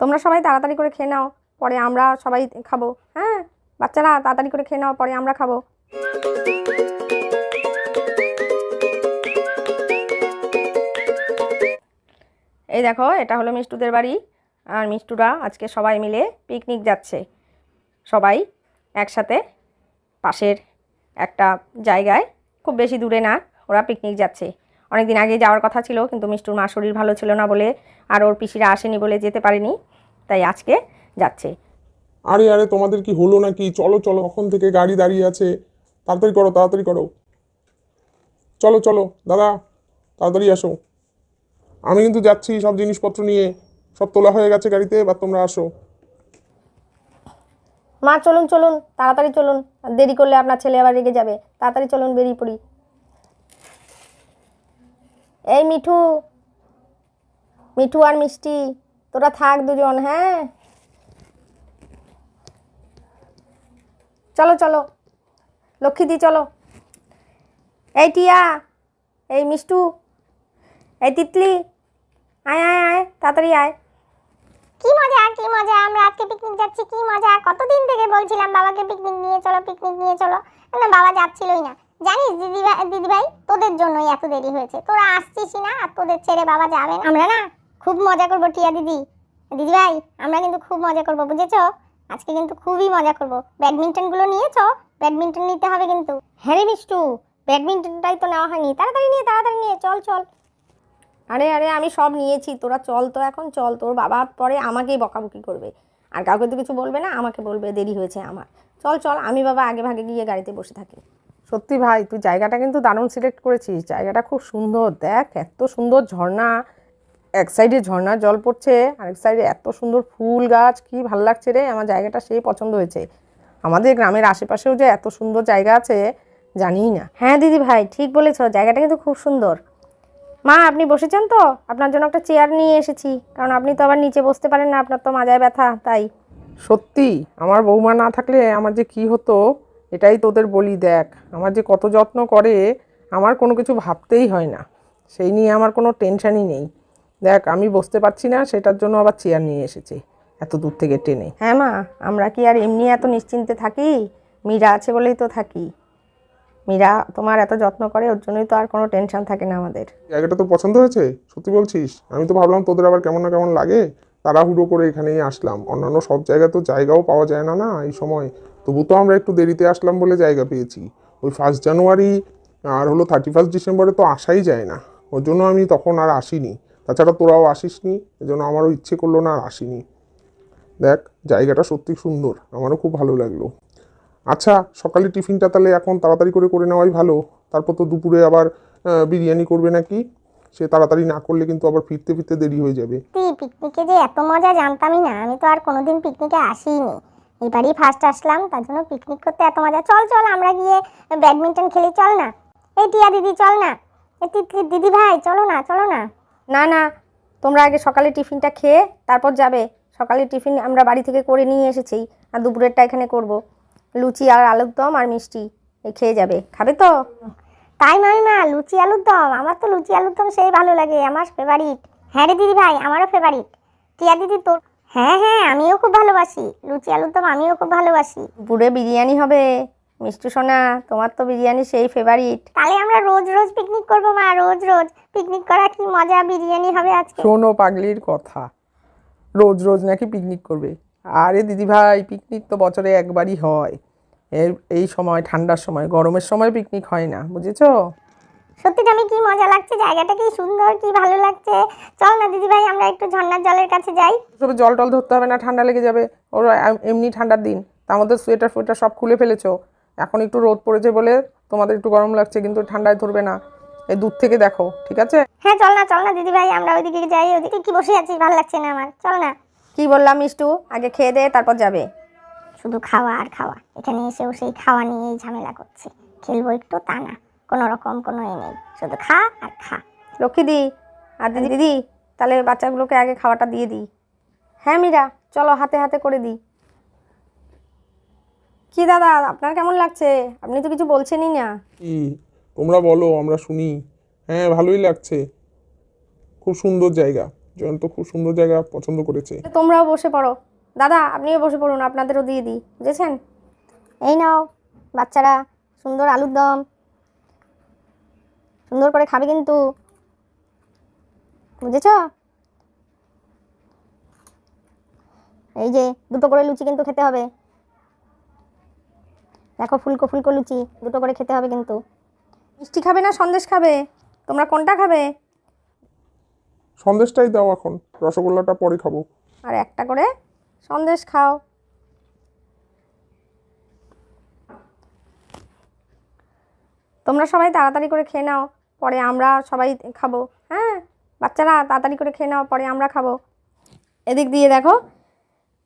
তোমরা সবাই তাড়াতাড়ি করে খেয়ে নাও, পরে আমরা সবাই খাব। হ্যাঁ বাচ্চারা, তাড়াতাড়ি করে খেয়ে নাও, পরে আমরা খাব। এই দেখো, এটা হলো মিষ্টুদের বাড়ি, আর মিষ্টুরা আজকে সবাই মিলে পিকনিক যাচ্ছে। সবাই একসাথে পাশের একটা জায়গায়, খুব বেশি দূরে না, ওরা পিকনিক যাচ্ছে। অনেক দিন আগে যাওয়ার কথা ছিল কিন্তু মিষ্টুর মা শরীর ভালো ছিল না বলে আর ওর পিসিরা আসেনি বলে যেতে পারেনি তাই আজকে যাচ্ছে। আরে আরে তোমাদের কি হলো নাকি? চলো চলো কখন থেকে গাড়ি দাঁড়িয়ে আছে। তাড়াতাড়ি করো তাড়াতাড়ি করো। চলো চলো দাদা তাড়াতাড়ি আসো। আমি কিন্তু যাচ্ছি সব জিনিসপত্র নিয়ে। সব তোলা হয়ে গেছে গাড়িতে এবার তোমরা আসো। মা চলুন চলুন তাড়াতাড়ি চলুন। দেরি করলে আপনার ছেলে আবার রেগে যাবে। তাড়াতাড়ি চলুন বেরিয়ে পড়ি। এই মিঠু মিঠু আর মিষ্টি, তোরা থাক দুজন হ্যাঁ? চলো চলো, লক্ষ্মীদি, চলো। এই টিয়া, এই মিষ্টু, এই তিতলি, আয় আয় আয়, তাড়াতাড়ি আয়। কি মজা কি মজা, আমরা আজকে পিকনিক যাচ্ছি, কি মজা। কতদিন থেকে বলছিলাম বাবাকে পিকনিক নিয়ে চলো পিকনিক নিয়ে চলো। বাবা যাচ্ছিলই না। জানিস দিদি ভাই দিদি ভাই তোদের জন্যই এত দেরি হয়েছে। তোরা আসছিস না, আর তোদের ছেড়ে বাবা যাবে আমরা না খুব মজা করব, টিয়া দিদি। দিদি ভাই আমরা কিন্তু খুব মজা করব, বুঝেছ? আজকে কিন্তু খুবই মজা করব। ব্যাডমিন্টনগুলো নিয়েছো? ব্যাডমিন্টন নিতে হবে কিন্তু। হ্যাঁ রে মিষ্টু, ব্যাডমিন্টনটাই তো নেওয়া হয়নি। তাড়াতাড়ি নিয়ে তাড়াতাড়ি নিয়ে, চল চল। আরে আরে, আমি সব নিয়েছি। তোরা চল তো এখন, চল। তোর বাবা পরে আমাকেই বকাবকি করবে। আর কাউকে তো কিছু বলবে না, আমাকে বলবে দেরি হয়েছে আমার। চল চল, আমি বাবা আগে ভাগে গিয়ে গাড়িতে বসে থাকি। সত্যি ভাই তুই জায়গাটা কিন্তু দারুণ সিলেক্ট করেছিস। জায়গাটা খুব সুন্দর। দেখ এত সুন্দর ঝর্ণা। এক সাইডে ঝর্ণার জল পড়ছে আরেক সাইডে এত সুন্দর ফুল গাছ কি ভালো লাগছে রে আমার জায়গাটা সেই পছন্দ হয়েছে। আমাদের গ্রামের আশেপাশেও যে এত সুন্দর জায়গা আছে জানি না। হ্যাঁ দিদি ভাই ঠিক বলেছ জায়গাটা কিন্তু খুব সুন্দর। মা আপনি বসেছেন তো? আপনার জন্য একটা চেয়ার নিয়ে এসেছি। কারণ আপনি তো আবার নিচে বসতে পারেন না আপনার তো মাজায় ব্যথা তাই। সত্যি আমার বৌমা না থাকলে আমার যে কি হতো? এটাই তোদের বলি দেখ আমার যে কত যত্ন করে আমার কোনো কিছু ভাবতেই হয় না। সেই নিয়ে আমার কোনো টেনশনই নেই। দেখ আমি বসতে পারছি না সেটার জন্য আবার চেয়ার নিয়ে এসেছি এত দূর থেকে টেনে। হ্যাঁ মা আমরা কি আর এমনি এত নিশ্চিন্তে থাকি? মীরা আছে বলেই তো থাকি। মীরা তোমার এত যত্ন করে ওর জন্যই তো আর কোনো টেনশন থাকে না আমাদের। জায়গাটা তো পছন্দ হয়েছে? সত্যি বলছিস? আমি তো ভাবলাম তোদের আবার কেমন না কেমন লাগে। তাড়াহুড়ো করে এখানেই আসলাম। অন্যান্য সব জায়গায় তো জায়গাও পাওয়া যায় না না এই সময়। তবু তো আমরা একটু দেরিতে আসলাম বলে জায়গা পেয়েছি। ওই ফার্স্ট জানুয়ারি আর হলো থার্টি ফার্স্ট ডিসেম্বরে তো আসাই যায় না। ওর জন্য আমি তখন আর আসিনি। তাছাড়া তোরাও আসিসনি জন্য আমারও ইচ্ছে করল না আর আসিনি। দেখ, জায়গাটা সত্যি সুন্দর, আমারও খুব ভালো লাগল। আচ্ছা সকালে টিফিনটা তাহলে এখন তাড়াতাড়ি করে করে নেওয়াই ভালো। তারপর তো দুপুরে আবার বিরিয়ানি করবে নাকি? সে তাড়াতাড়ি না করলে কিন্তু আবার ফিরতে ফিরতে দেরি হয়ে যাবে। পিকনিকে যে এত মজা জানতামই না, আমি তো আর কোনোদিন পিকনিকে আসিনি এবারই ফার্স্ট আসলাম তার জন্য পিকনিক করতে এত মজা। চল চল আমরা গিয়ে ব্যাডমিন্টন খেলি চল না। এই টিয়া দিদি চল না। এ দিদি ভাই চলো না চলো না। না না তোমরা আগে সকালে টিফিনটা খেয়ে তারপর যাবে। সকালে টিফিন আমরা বাড়ি থেকে করে নিয়ে এসেছি আর দুপুরেরটা এখানে করব। লুচি আর আলুর দম আর মিষ্টি এই খেয়ে যাবে। খাবে তো? তাই মামিমা লুচি আলুর দম। আমার তো লুচি আলুর দম সেই ভালো লাগে আমার ফেভারিট হ্যাঁ রে দিদি ভাই আমারও ফেভারিট টিয়া দিদি তোর হ্যাঁ হ্যাঁ আমিও খুব ভালোবাসি। লুচি আলুর দম আমিও খুব ভালোবাসি। দুপুরে বিরিয়ানি হবে। মিষ্টি সোনা তোমার তো বিরিয়ানি সেই ফেভারিট তাহলে আমরা রোজ রোজ পিকনিক করব মা রোজ রোজ। পিকনিক করা কি মজা বিরিয়ানি হবে আজকে? শোনো পাগলির কথা। রোজ রোজ নাকি পিকনিক করবে। আরে দিদিভাই পিকনিক তো বছরে একবারই হয়। এর এই সময় ঠান্ডার সময় গরমের সময় পিকনিক হয় না বুঝেছ? সত্যিটা আমি কি মজা লাগছে জায়গাটা কি সুন্দর কি ভালো লাগছে। চল না দিদি ভাই আমরা একটু ঝর্ণার জলের কাছে যাই। সবে জল টল ধরতে হবে না ঠান্ডা লেগে যাবে। ওর এমনি ঠান্ডার দিন। তার মধ্যে সোয়েটার ফোয়েটার সব খুলে ফেলেছো। এখন একটু রোদ পড়েছে বলে তোমাদের একটু গরম লাগছে কিন্তু ঠান্ডায় ধরবে না। এই দূর থেকে দেখো ঠিক আছে? হ্যাঁ চল না চল না দিদি ভাই আমরা ওইদিকে যাই। ওইদিকে কি বসে আছিস? ভালো লাগছে না আমার। চল না। কি বললাম মিষ্টু? আগে খেয়ে দে তারপর যাবে। শুধু খাওয়া আর খাওয়া। এখানে এসেও সেই খাওয়া নিয়েই ঝামেলা করছে। খেলব একটু তা না। কোনো রকম কোনো এ নেই। শুধু খা আর খা। লক্ষ্মীদি আর দিদি দিদি তাহলে বাচ্চাগুলোকে আগে খাওয়াটা দিয়ে দিই। হ্যাঁ মীরা চলো হাতে হাতে করে দিই। কি দাদা আপনার কেমন লাগছে? আপনি তো কিছু বলছেনই না। কি তোমরা বলো আমরা শুনি। হ্যাঁ ভালোই লাগছে। খুব সুন্দর জায়গা। জয়ন্ত খুব সুন্দর জায়গা পছন্দ করেছে। তোমরাও বসে পড়ো। দাদা আপনিও বসে পড়ুন আপনাদেরও দিয়ে দিই। বুঝেছেন? এই নাও বাচ্চারা সুন্দর আলুর দম। সুন্দর করে খাবে কিন্তু। বুঝেছ? এই যে দুটো করে লুচি কিন্তু খেতে হবে। দেখো ফুলকো ফুলকো লুচি দুটো করে খেতে হবে কিন্তু। মিষ্টি খাবে না সন্দেশ খাবে? তোমরা কোনটা খাবে? সন্দেশটাই দাও এখন রসগোল্লাটা পরে খাব। আর একটা করে সন্দেশ খাও। তোমরা সবাই তাড়াতাড়ি করে খেয়ে নাও। পরে আমরা সবাই খাব। হ্যাঁ বাচ্চারা তাড়াতাড়ি করে খেয়ে নাও পরে আমরা খাব। এদিক দিয়ে দেখো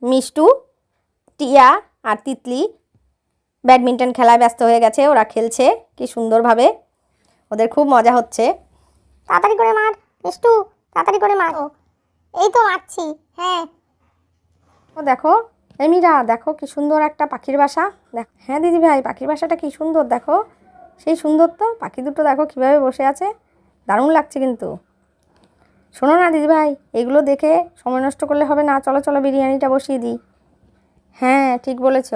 মিষ্টু টিয়া আর তিতলি ব্যাডমিন্টন খেলায় ব্যস্ত হয়ে গেছে ওরা খেলছে কি সুন্দরভাবে। ওদের খুব মজা হচ্ছে। তাড়াতাড়ি করে মার মিষ্টু তাড়াতাড়ি করে মার। এই তো মারছি হ্যাঁ। ও দেখো এমিরা দেখো কি সুন্দর একটা পাখির বাসা। দেখ হ্যাঁ দিদি ভাই পাখির বাসাটা কি সুন্দর দেখো। সেই সুন্দর তো, পাখি দুটো দেখো কীভাবে বসে আছে। দারুণ লাগছে কিন্তু। শোনো না দিদি ভাই এগুলো দেখে সময় নষ্ট করলে হবে না, চলো চলো বিরিয়ানিটা বসিয়ে দিই। হ্যাঁ ঠিক বলেছ।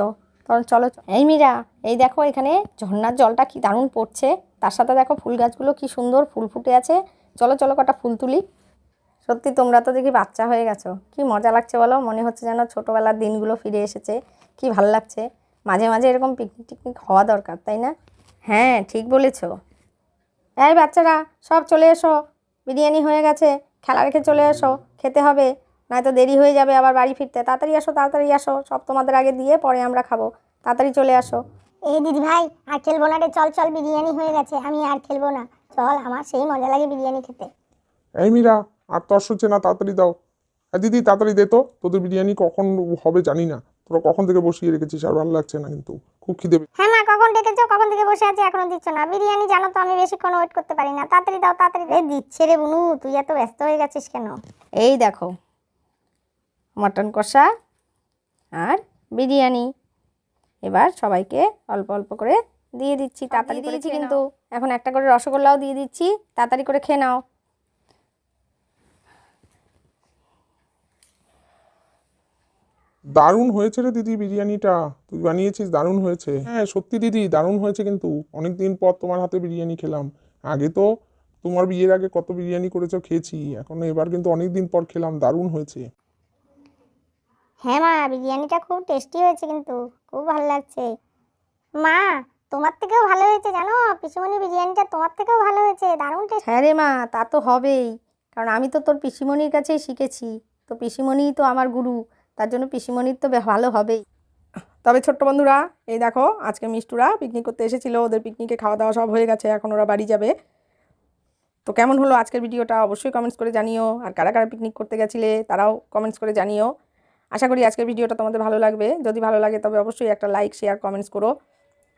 তাহলে চলো এই মীরা, এই দেখো এখানে ঝর্নার জলটা কি দারুণ পড়ছে। তার সাথে দেখো ফুল গাছগুলো কি সুন্দর ফুল ফুটে আছে। চলো চলো কটা ফুল তুলি। সত্যি তোমরা তো দেখি বাচ্চা হয়ে গেছো। কি মজা লাগছে বলো, মনে হচ্ছে যেন ছোটোবেলার দিনগুলো ফিরে এসেছে। কি ভালো লাগছে। মাঝে মাঝে এরকম পিকনিক টিকনিক হওয়া দরকার, তাই না? হ্যাঁ ঠিক বলেছ। এই বাচ্চারা সব চলে এসো। বিরিয়ানি হয়ে গেছে খেলা রেখে চলে এসো। খেতে হবে নয়তো দেরি হয়ে যাবে আবার বাড়ি ফিরতে। তাড়াতাড়ি আসো তাড়াতাড়ি আসো। সব তোমাদের আগে দিয়ে পরে আমরা খাব। তাড়াতাড়ি চলে আসো। এই দিদি ভাই আর খেলব না রে। চল চল বিরিয়ানি হয়ে গেছে। আমি আর খেলব না। চল আমার সেই মজা লাগে বিরিয়ানি খেতে। এই মীরা আর তর্স হচ্ছে না তাড়াতাড়ি দাও। হ্যাঁ দিদি তাড়াতাড়ি দে তো। তোদের বিরিয়ানি কখন হবে জানি না। তোরা কখন থেকে বসিয়ে রেখেছিস? আর ভালো লাগছে না কিন্তু। খুব খিদে পেয়েছে। হ্যাঁ মা কখন ডেকেছো? কখন থেকে বসে আছি এখনও দিচ্ছ না। বিরিয়ানি জানো তো আমি বেশিক্ষণ ওয়েট করতে পারি না। তাড়াতাড়ি দাও তাড়াতাড়ি রে দিচ্ছে রে বুনু তুই এত ব্যস্ত হয়ে গেছিস কেন? এই দেখো মটন কষা আর বিরিয়ানি। এবার সবাইকে অল্প অল্প করে দিয়ে দিচ্ছি। তাড়াতাড়ি দিয়েছি কিন্তু। এখন একটা করে রসগোল্লাও দিয়ে দিচ্ছি। তাড়াতাড়ি করে খেয়ে নাও। দারুণ হয়েছে রে দিদি বিরিয়ানিটা। তুই বানিয়েছিস দারুণ হয়েছে। হ্যাঁ সত্যি দিদি দারুণ হয়েছে কিন্তু। অনেক দিন পর তোমার হাতে বিরিয়ানি খেলাম। আগে তো তোমার বিয়ের আগে কত বিরিয়ানি করেছ খেয়েছি এখন এবার কিন্তু অনেক দিন পর খেলাম দারুণ হয়েছে। হ্যাঁ মা বিরিয়ানিটা খুব টেস্টি হয়েছে কিন্তু খুব ভালো লাগছে। মা তোমার থেকেও ভালো হয়েছে জানো? পিসুমণি বিরিয়ানিটা তোমার থেকেও ভালো হয়েছে দারুণ টেস্ট হ্যাঁ রে মা তা তো হবেই। কারণ আমি তো তোর পিসিমণির কাছেই শিখেছি। তো পিসিমণিই তো আমার গুরু। তার জন্য পিসিমণির তো ভালো হবেই। তবে ছোট্ট বন্ধুরা, এই দেখো, আজকে মিষ্টুরা পিকনিক করতে এসেছিল, ওদের পিকনিকে খাওয়া দাওয়া সব হয়ে গেছে, এখন ওরা বাড়ি যাবে। তো কেমন হলো আজকের ভিডিওটা অবশ্যই কমেন্টস করে জানিও, আর কারা কারা পিকনিক করতে গেছিলে তারাও কমেন্টস করে জানিও। আশা করি আজকের ভিডিওটা তোমাদের ভালো লাগবে, যদি ভালো লাগে তবে অবশ্যই একটা লাইক শেয়ার কমেন্টস করো।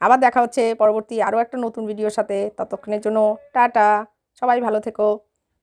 আবার দেখা হচ্ছে পরবর্তী আরও একটা নতুন ভিডিওর সাথে, ততক্ষণের জন্য টাটা, সবাই ভালো থেকো।